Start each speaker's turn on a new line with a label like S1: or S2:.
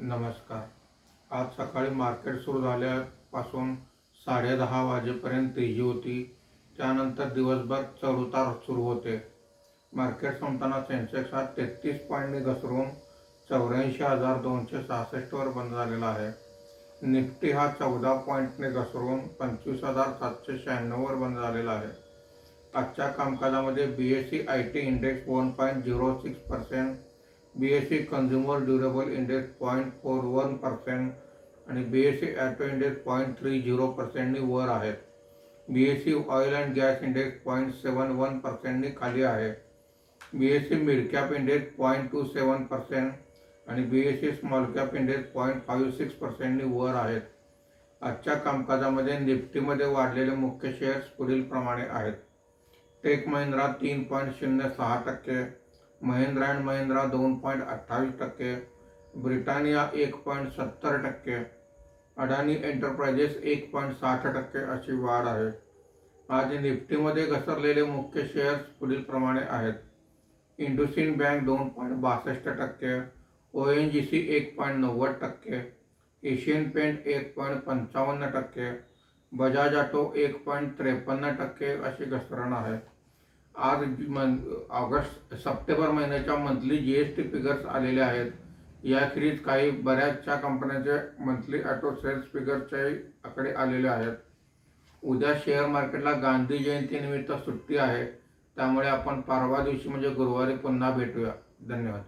S1: नमस्कार. आज सकाळी मार्केट सुरू झाल्यापासून साडेदहा वाजेपर्यंत तेजी होती. त्यानंतर दिवसभर चढउतार सुरू होते. मार्केट संपताना सेन्सेक्स हा तेहतीस पॉईंटने घसरून चौऱ्याऐंशी हजार दोनशे सहासष्टवर बंद झालेला आहे. निफ्टी हा चौदा पॉईंटने घसरून पंचवीस हजार सातशे शहाण्णववर बंद झालेला आहे. आजच्या कामकाजामध्ये B S C I T index one point zero six percent B S C consumer durable index point four one percent आणि B S C auto index point three zero पर्सेंटनी वर आहेत. B S C oil and gas index point seven one पर्सेंटनी खाली आहे. B S C midcap index point two seven percent आणि B S C small cap index point five six पर्सेंटनी वर आहेत. आजच्या कामकाजामध्ये निफ्टीमध्ये वाढलेले मुख्य शेअर्स पुढीलप्रमाणे आहेत. टेक महिंद्रा तीन पॉईंट शून्य सहा टक्के महिंद्रा अँड महिंद्रा दोन पॉईंट अठ्ठावीस टक्के ब्रिटानिया एक पॉईंट सत्तर टक्के अडानी एंटरप्राइजेस एक पॉईंट साठ टक्के अशी वाढ आहे. आज निफ्टीमध्ये घसरलेले मुख्य शेअर्स पुढीलप्रमाणे आहेत. इंडोसिन बँक दोन पॉईंट बासष्ट टक्के ओ एन जी सी एक पॉईंट नव्वद टक्के एशियन पेंट एक पॉईंट पंचावन्न टक्के बजाज ऑटो एक पॉईंट त्रेपन्न टक्के अशी घसरण आहे. आज मन ऑगस्ट सप्टेंबर महिन्याच्या monthly G S T figures आलेले आहेत. याखेरीज काही बऱ्याचशा कंपन्यांचे मंथली ऑटो सेल्स फिगर्सच्याही आकडे आलेले आहेत. उद्या शेअर मार्केटला गांधी जयंतीनिमित्त सुट्टी आहे. त्यामुळे आपण परवा दिवशी म्हणजे गुरुवारी पुन्हा भेटूया. धन्यवाद.